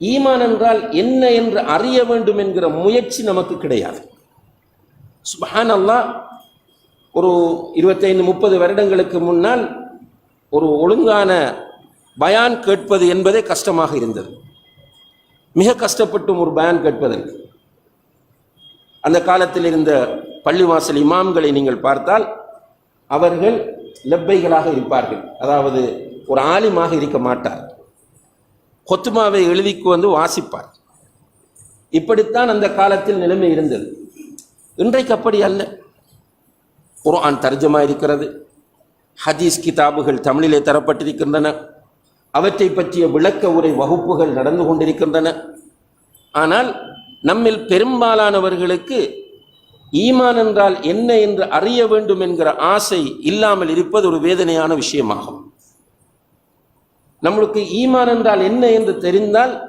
ஈமான் என்றால் என்ன என்று அறிய வேண்டும் என்கிற முயற்சி நமக்கு கிடையாது. சுபஹான் அல்லாஹ் ஒரு இருபத்தைந்து முப்பது வருடங்களுக்கு முன்னால் ஒரு ஒழுங்கான பயான் கேட்பது என்பதே கஷ்டமாக இருந்தது. மிக கஷ்டப்பட்டும் ஒரு பயான் கேட்பதற்கு. அந்த காலத்தில் இருந்த பள்ளிவாசல் இமாம்களை நீங்கள் பார்த்தால் அவர்கள் லெப்பைகளாக இருப்பார்கள். அதாவது ஒரு ஆலிமாக இருக்க மாட்டார். கொத்துமாவை எழுதிக்கு வந்து வாசிப்பார். இப்படித்தான் அந்த காலத்தில் நிலைமை இருந்தது. இன்றைக்கு அப்படி அல்ல. குரான் தர்ஜமா இருக்கிறது. ஹதீஸ் கிதாபுகள் தமிழிலே தரப்பட்டிருக்கின்றன. அவற்றை பற்றிய விளக்க உரை வகுப்புகள் நடந்து கொண்டிருக்கின்றன. ஆனால் நம்மில் பெரும்பாலானவர்களுக்கு ஈமான் என்றால் என்ன என்று அறிய வேண்டும் என்கிற ஆசை இல்லாமல் இருப்பது ஒரு வேதனையான விஷயமாகும். நம்மளுக்கு ஈமான் என்றால் என்ன என்று தெரிந்தால்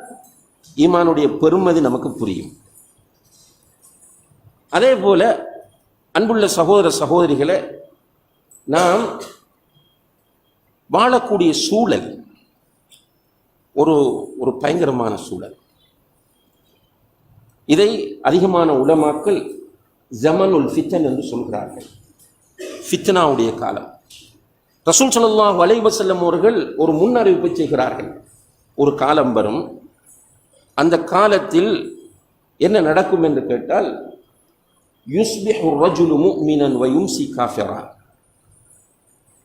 ஈமானுடைய பெருமதி நமக்கு புரியும். அதே போல அன்புள்ள சகோதர சகோதரிகளை நாம் வாழக்கூடிய சூழல் ஒரு ஒரு பயங்கரமான சூழல். இதை அதிகமான உலமாக்கள் ஜமனுல் ஃபித்தன் என்று சொல்கிறார்கள். ஃபித்னாவுடைய காலம். ரசூல் ஸல்லல்லாஹு வலைவசல்லம் அவர்கள் ஒரு முன்னறிவிப்பு செய்கிறார்கள். ஒரு காலம் வரும். அந்த காலத்தில் என்ன நடக்கும் என்று கேட்டால் யுஸ்பிஹு ரஜுலு முஃமினன் வ காஃபிரா.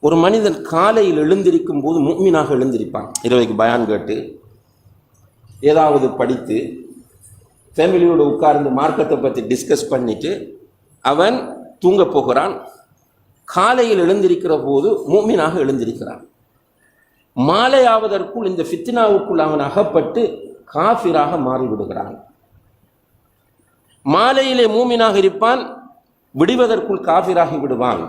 ஒரு மனிதன் காலையில் எழுந்திருக்கும் போது முக்மீனாக எழுந்திருப்பான். இரவைக்கு பயான் கேட்டு ஏதாவது படித்து ஃபேமிலியோடு உட்கார்ந்து மார்க்கத்தை பற்றி டிஸ்கஸ் பண்ணிட்டு அவன் தூங்க போகிறான். காலையில் எழுந்திருக்கிற போது மூமினாக எழுந்திருக்கிறான். மாலையாவதற்குள் இந்த ஃபித்னாவுக்குள் அவன் அகப்பட்டு காஃபிராக மாறிவிடுகிறான். மாலையிலே மூமினாக இருப்பான் விடுவதற்குள் காஃபிராகி விடுவான்.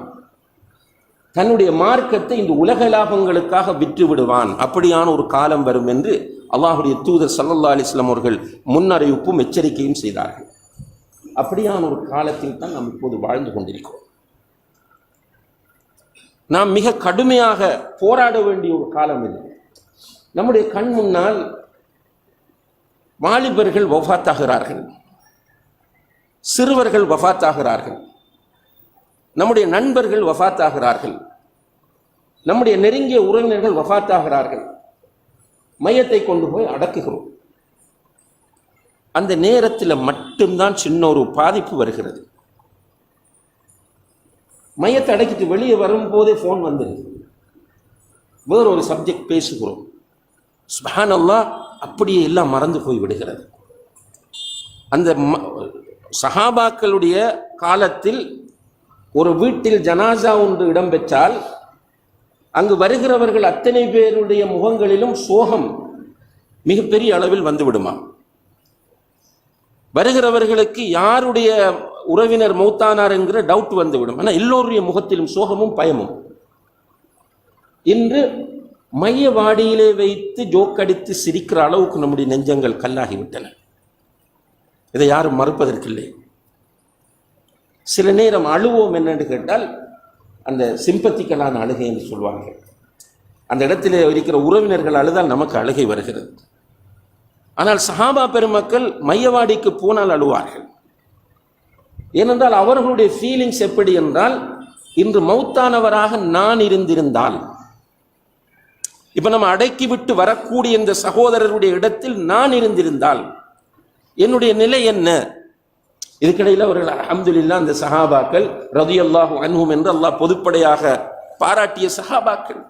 தன்னுடைய மார்க்கத்தை இந்த உலக லாபங்களுக்காக விற்று விடுவான். அப்படியான ஒரு காலம் வரும் என்று அல்லாஹுடைய தூதர் சல்லல்லா அலிஸ்லாம் அவர்கள் முன்னறிவிப்பும் எச்சரிக்கையும் செய்தார்கள். அப்படியான ஒரு காலத்தில் தான் நாம் இப்போது வாழ்ந்து கொண்டிருக்கிறோம். நாம் மிக கடுமையாக போராட வேண்டிய ஒரு காலம் இது. நம்முடைய கண் முன்னால் வாலிபர்கள் வஃபாத்தாகிறார்கள் சிறுவர்கள் வஃபாத்தாகிறார்கள் நம்முடைய நண்பர்கள் வஃபாத்தாகிறார்கள் நம்முடைய நெருங்கிய உறவினர்கள் வஃபாத்தாகிறார்கள் மையத்தை கொண்டு போய் அடக்குகிறோம். அந்த நேரத்தில் மட்டும்தான் சின்ன ஒரு பாதிப்பு வருகிறது. மையத்தை அடைக்கிட்டு வெளியே வரும்போதே ஃபோன் வந்துடுது. வேற ஒரு சப்ஜெக்ட் பேசுகிறோம். சுபானல்லா அப்படியே எல்லாம் மறந்து போய் விடுகிறது. அந்த ம- சஹாபாக்களுடைய காலத்தில் ஒரு வீட்டில் ஜனாசா ஒன்று இடம்பெற்றால் அங்கு வருகிறவர்கள் அத்தனை பேருடைய முகங்களிலும் சோகம் மிகப்பெரிய அளவில் வந்துவிடுமா வருகிறவர்களுக்கு யாருடைய உறவினர் மௌத்தானார் என்கிற டவுட் வந்துவிடும். ஆனால் எல்லோருடைய முகத்திலும் சோகமும் பயமும். இன்று மையவாடியிலே வைத்து ஜோக்கடித்து சிரிக்கிற அளவுக்கு நம்முடைய நெஞ்சங்கள் கல்லாகிவிட்டன. இதை யாரும் மறுப்பதற்கில்லை. சில நேரம் அழுவோம் என்னென்று கேட்டால் அந்த சிம்பத்திக்கலான அழுகை என்று சொல்வாங்க அந்த இடத்திலே இருக்கிற உறவினர்கள் அழுதால் நமக்கு அழுகை வருகிறது. ஆனால் சஹாபா பெருமக்கள் மையவாடிக்கு போனால் அழுவார்கள். ஏனென்றால் அவர்களுடைய ஃபீலிங்ஸ் எப்படி என்றால் இன்று மௌத்தானவராக நான் இருந்திருந்தால். இப்போ நம்ம அடக்கி விட்டு வரக்கூடிய இந்த சகோதரருடைய இடத்தில் நான் இருந்திருந்தால் என்னுடைய நிலை என்ன? இதுக்கிடையில் அவர்கள் அஹமதுல்லா அந்த சஹாபாக்கள் ரதியல்லாஹு அன்ஹும் என்று அல்லாஹ் பொதுப்படையாக பாராட்டிய சஹாபாக்கள்.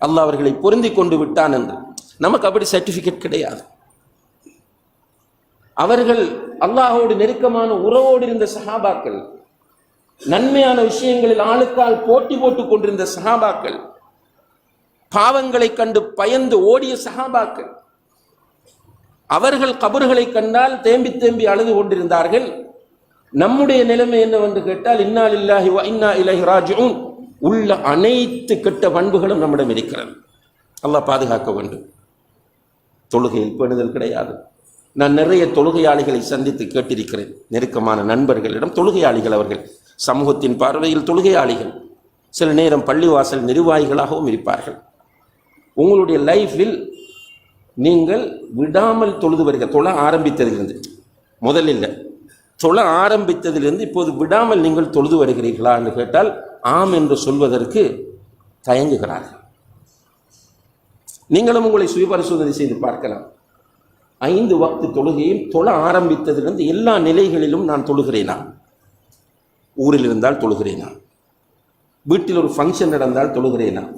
அல்லாஹ் அவர்களை பொருந்தி கொண்டு விட்டான் என்று. நமக்கு அப்படி சர்டிஃபிகேட் கிடையாது. அவர்கள் அல்லாஹோடு நெருக்கமான உறவோடு இருந்த சஹாபாக்கள் நன்மையான விஷயங்களில் ஆளுக்கால் போட்டி போட்டுக் கொண்டிருந்த சஹாபாக்கள் பாவங்களை கண்டு பயந்து ஓடிய சஹாபாக்கள் அவர்கள் கபர்களை கண்டால் தேம்பி தேம்பி அழுது கொண்டிருந்தார்கள். நம்முடைய நிலைமை என்னவென்று கேட்டால் இன்னா இல்லாஹி இன்னா இலஹி ராஜிஊன். உள்ள அனைத்து கெட்ட பண்புகளும் நம்மிடம் இருக்கிறது. அல்லாஹ் பாதுகாக்க வேண்டும். தொழுகையில் பெணுதல் கிடையாது. நான் நிறைய தொழுகையாளிகளை சந்தித்து கேட்டிருக்கிறேன். நெருக்கமான நண்பர்களிடம் தொழுகையாளிகள் அவர்கள். சமூகத்தின் பார்வையில் தொழுகையாளிகள். சில நேரம் பள்ளிவாசல் நிர்வாகிகளாகவும் இருப்பார்கள். உங்களுடைய லைஃப்பில் நீங்கள் விடாமல் தொழுது வருக தொழ ஆரம்பித்ததிலிருந்து. முதலில் இல்லை தொழ ஆரம்பித்ததிலிருந்து இப்போது விடாமல் நீங்கள் தொழுது வருகிறீர்களா என்று கேட்டால் ஆம் என்று சொல்வதற்கு தயங்குகிறார்கள். நீங்களும் உங்களை சுயபரிசோதனை செய்து பார்க்கலாம். ஐந்து வக்து தொழுகையும் தொழ ஆரம்பித்ததிலிருந்து எல்லா நிலைகளிலும் நான் தொழுகிறேனா? ஊரில் இருந்தால் தொழுகிறேனா? வீட்டில் ஒரு ஃபங்க்ஷன் நடந்தால் தொழுகிறேனா?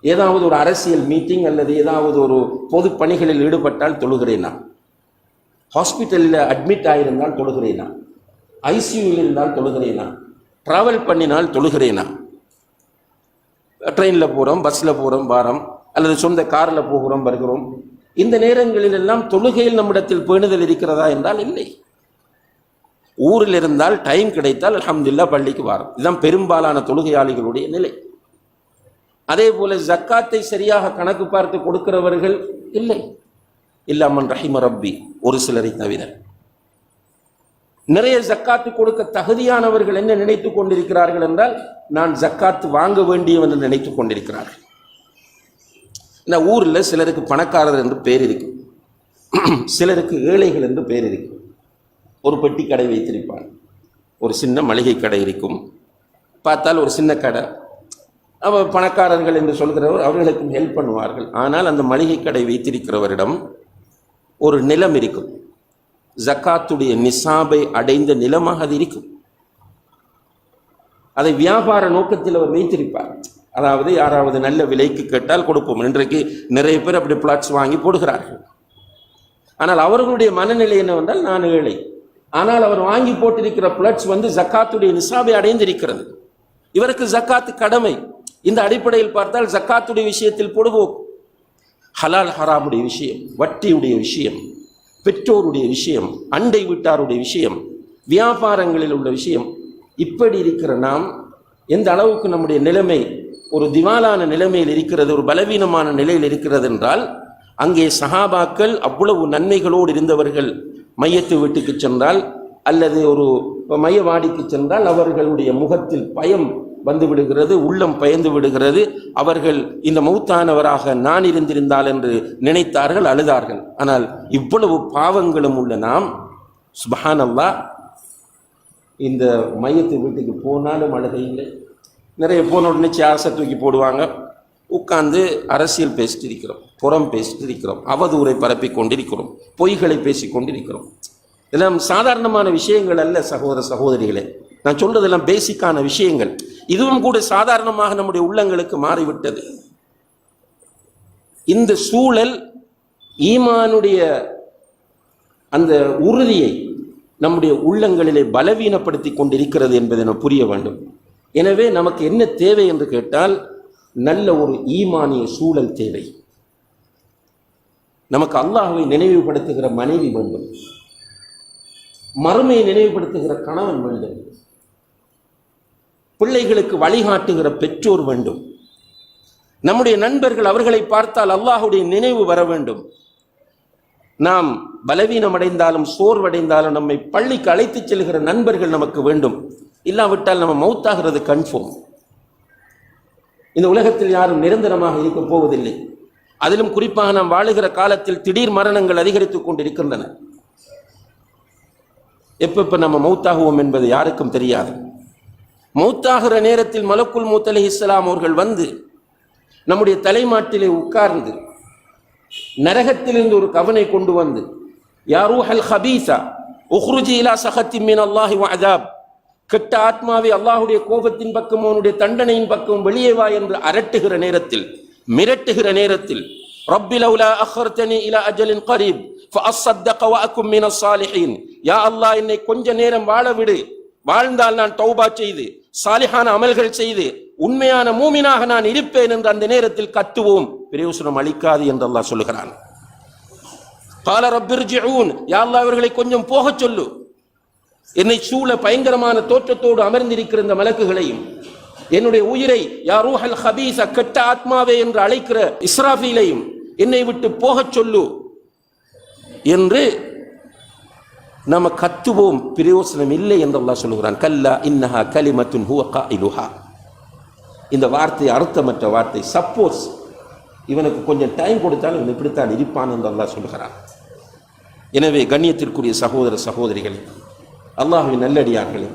ஏதாவது ஒரு அரசியல் மீட்டிங் அல்லது ஏதாவது ஒரு பொது பணிகளில் ஈடுபட்டால் தொழுகிறேனா? ஹாஸ்பிட்டலில் அட்மிட் ஆயிருந்தால் தொழுகிறேனா? ஐசியூவில் இருந்தால் தொழுகிறேனா? ட்ராவல் பண்ணினால் தொழுகிறேனா? ட்ரெயினில் போகிறோம் பஸ்ஸில் போகிறோம் வாரம். அல்லது சொந்த காரில் போகிறோம் வருகிறோம். இந்த நேரங்களில் எல்லாம் தொழுகையில் நம்மிடத்தில் பேணுதல் இருக்கிறதா என்றால் இல்லை. ஊரில் இருந்தால் டைம் கிடைத்தால் அலமதுல்லா பள்ளிக்கு வாரம். இதுதான் பெரும்பாலான தொழுகையாளிகளுடைய நிலை. அதே போல ஜக்காத்தை சரியாக கணக்கு பார்த்து கொடுக்கிறவர்கள் இல்லை. இல்லாமன் ரஹிம ரப்பி ஒரு சிலரை தவிர. நிறைய ஜக்காத்து கொடுக்க தகுதியானவர்கள் என்ன நினைத்துக் கொண்டிருக்கிறார்கள் என்றால் நான் ஜக்காத்து வாங்க வேண்டியவன் என்று நினைத்துக் கொண்டிருக்கிறார்கள். இந்த ஊரில் சிலருக்கு பணக்காரர் என்று பேர் இருக்கு. சிலருக்கு ஏழைகள் என்று பேர் இருக்கு. ஒரு பெட்டி கடை வைத்திருப்பான். ஒரு சின்ன மளிகை கடை இருக்கும். பார்த்தால் ஒரு சின்ன கடை. அவ பணக்காரர்கள் என்று சொல்கிறவர் அவர்களுக்கும் ஹெல்ப் பண்ணுவார்கள். ஆனால் அந்த மளிகை கடை வைத்திருக்கிறவரிடம் ஒரு நிலம் இருக்கும். ஜக்காத்துடைய நிசாபை அடைந்த நிலமாக அது இருக்கும். அதை வியாபார நோக்கத்தில் அவர் வைத்திருப்பார். அதாவது யாராவது நல்ல விலைக்கு கேட்டால் கொடுப்போம். இன்றைக்கு நிறைய பேர் அப்படி பிளாட்ஸ் வாங்கி போடுகிறார்கள். ஆனால் அவர்களுடைய மனநிலை என்னவென்றால் நான் ஏழை. ஆனால் அவர் வாங்கி போட்டிருக்கிற பிளாட்ஸ் வந்து ஜக்காத்துடைய நிசாபை அடைந்திருக்கிறது. இவருக்கு ஜக்காத்து கடமை. இந்த அடிப்படையில் பார்த்தால் ஜக்காத்துடைய விஷயத்தில் போடுவோம். ஹலால் ஹராமுடைய விஷயம் வட்டியுடைய விஷயம் பெற்றோருடைய விஷயம் அண்டை வீட்டாருடைய விஷயம் வியாபாரங்களில் உள்ள விஷயம். இப்படி இருக்கிற நாம் எந்த அளவுக்கு நம்முடைய நிலைமை ஒரு திவாலான நிலைமையில் இருக்கிறது ஒரு பலவீனமான நிலையில் இருக்கிறது என்றால் அங்கே சஹாபாக்கள் அவ்வளவு நன்மைகளோடு இருந்தவர்கள் மையத்து வீட்டுக்கு சென்றால் அல்லது ஒரு மையவாடிக்கு சென்றால் அவர்களுடைய முகத்தில் பயம் வந்து விடுகிறது உள்ளம் பயந்து விடுகிறது. அவர்கள் இந்த மௌத்தானவராக நான் இருந்திருந்தால் என்று நினைத்தார்கள் அழுதார்கள். ஆனால் இவ்வளவு பாவங்களும் உள்ள நாம் சுபஹானல்லா இந்த மையத்து வீட்டுக்கு போனாலும் அழுகையில்லை நிறைய போன உடனே சேரசை தூக்கி போடுவாங்க. உட்கார்ந்து அரசியல் பேசிட்டு இருக்கிறோம். புறம் பேசிட்டு இருக்கிறோம். அவதூரை பரப்பி கொண்டிருக்கிறோம். பொய்களை பேசி கொண்டிருக்கிறோம். இதெல்லாம் சாதாரணமான விஷயங்கள் அல்ல சகோதர சகோதரிகளே. நான் சொல்றதெல்லாம் பேசிக்கான விஷயங்கள். இதுவும் கூட சாதாரணமாக நம்முடைய உள்ளங்களுக்கு மாறிவிட்டது. இந்த சூழல் ஈமானுடைய அந்த உறுதியை நம்முடைய உள்ளங்களிலே பலவீனப்படுத்தி கொண்டிருக்கிறது என்பதை நான் புரிய வேண்டும். எனவே நமக்கு என்ன தேவை என்று கேட்டால் நல்ல ஒரு ஈமானிய சூழல் தேவை. நமக்கு அல்லாஹுவை நினைவுபடுத்துகிற மனைவி வேண்டும். மறுமையை நினைவுபடுத்துகிற கணவன் வேண்டும். பிள்ளைகளுக்கு வழிகாட்டுகிற பெற்றோர் வேண்டும். நம்முடைய நண்பர்கள் அவர்களை பார்த்தால் அல்லாஹுடைய நினைவு வர வேண்டும். நாம் பலவீனம் அடைந்தாலும் சோர்வடைந்தாலும் நம்மை பள்ளிக்கு அழைத்துச் செல்கிற நண்பர்கள் நமக்கு வேண்டும். இல்லாவிட்டால் நம்ம மௌத்தாகிறது கன்ஃபார்ம் இந்த உலகத்தில் யாரும் நிரந்தரமாக இருக்க போவதில்லை. அதிலும் குறிப்பாக நாம் வாழுகிற காலத்தில் திடீர் மரணங்கள் அதிகரித்துக் கொண்டிருக்கின்றன. எப்பப்ப நம்ம மௌத்தாகுவோம் என்பது யாருக்கும் தெரியாது. மௌத்தாகிற நேரத்தில் மலக்குல் மூத் அலி இஸ்லாம் அவர்கள் வந்து நம்முடைய தலைமாட்டிலே உட்கார்ந்து நரகத்திலிருந்து ஒரு கவனை கொண்டு வந்து யாரூ ஹல் ஹபீசா உஹ்ருஜி இலா சஹத்தி மீன் அல்லாஹி அதாப். கெட்ட ஆத்மாவை அல்லாஹுடைய கோபத்தின் பக்கம் அவனுடைய தண்டனையின் பக்கம் வெளியே வா என்று அரட்டுகிற நேரத்தில் மிரட்டுகிற நேரத்தில் ரப்பி லவுலா அஹர்தனி இலா அஜலின் கரீப் ஃபஅஸ்ஸத்தக வஅகும் மினஸ் சாலிஹீன் யா அல்லாஹ் என்னை கொஞ்ச நேரம் வாழ விடு. வாழ்ந்தால் நான் தௌபா செய்து சாலிஹான அமல்கள் செய்து உண்மையான மூமினாக நான் இருப்பேன் என்று அந்த நேரத்தில் கத்துவோம். பிரயோசனம் அளிக்காது என்று அல்லாஹ் சொல்லுகிறான். கால ரப்பிர்ஜிஊன். யா அல்லாஹ் அவர்களை கொஞ்சம் போகச் சொல்லு. என்னை சூழ பயங்கரமான தோற்றத்தோடு அமர்ந்திருக்கிற இந்த மலக்குகளையும் என்னுடைய உயிரை யாரூஹல் ஹபீஸ் ஹபீஸ கெட்ட ஆத்மாவே என்று அழைக்கிற இஸ்ராஃபீலையும் என்னை விட்டு போகச் சொல்லு என்று நம்ம கத்துவோம். பிரயோசனம் இல்லை என்று அல்லாஹ் சொல்லுகிறான். கல்லா இன்னஹா கலிமத்துன் ஹுவகா இலுஹா இந்த வார்த்தை அர்த்தமற்ற வார்த்தை. சப்போஸ் இவனுக்கு கொஞ்சம் டைம் கொடுத்தாலும் இவன் இப்படித்தான் இருப்பான் என்று அல்லாஹ் சொல்கிறான் எனவே கண்ணியத்திற்குரிய சகோதர சகோதரிகள் அல்லாஹுவின் நல்லடியார்களே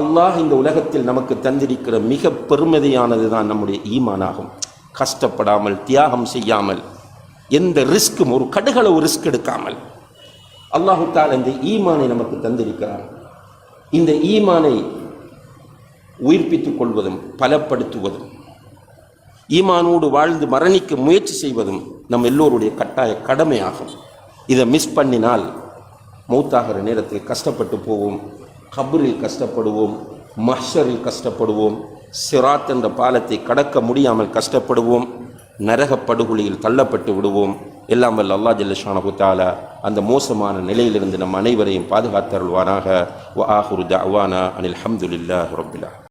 அல்லாஹ் இந்த உலகத்தில் நமக்கு தந்திருக்கிற மிக பெருமதியானது தான் நம்முடைய ஈமானாகும். கஷ்டப்படாமல் தியாகம் செய்யாமல் எந்த ரிஸ்க்கும் ஒரு கடுகளவு ரிஸ்க் எடுக்காமல். அல்லாஹு தால் இந்த ஈமானை நமக்கு தந்திருக்கிறார் இந்த ஈமானை உயிர்ப்பித்துக் கொள்வதும் பலப்படுத்துவதும் ஈமானோடு வாழ்ந்து மரணிக்க முயற்சி செய்வதும் நம் எல்லோருடைய கட்டாய கடமையாகும். இதை மிஸ் பண்ணினால் மௌத்தாகிற நேரத்தில் கஷ்டப்பட்டு போவோம். கபரில் கஷ்டப்படுவோம். மஹ்ஷரில் கஷ்டப்படுவோம். சிராத் என்ற பாலத்தை கடக்க முடியாமல் கஷ்டப்படுவோம். நரகப் படுகொலியில் தள்ளப்பட்டு விடுவோம். எல்லாம் வல்ல அல்லா ஜல்லஷானஹு தாலா அந்த மோசமான நிலையிலிருந்து நம் அனைவரையும் பாதுகாத்தருள்வானாக வ ஆஹுரு தவானா அனில் ஹம்துலில்லாஹி ரப்பில்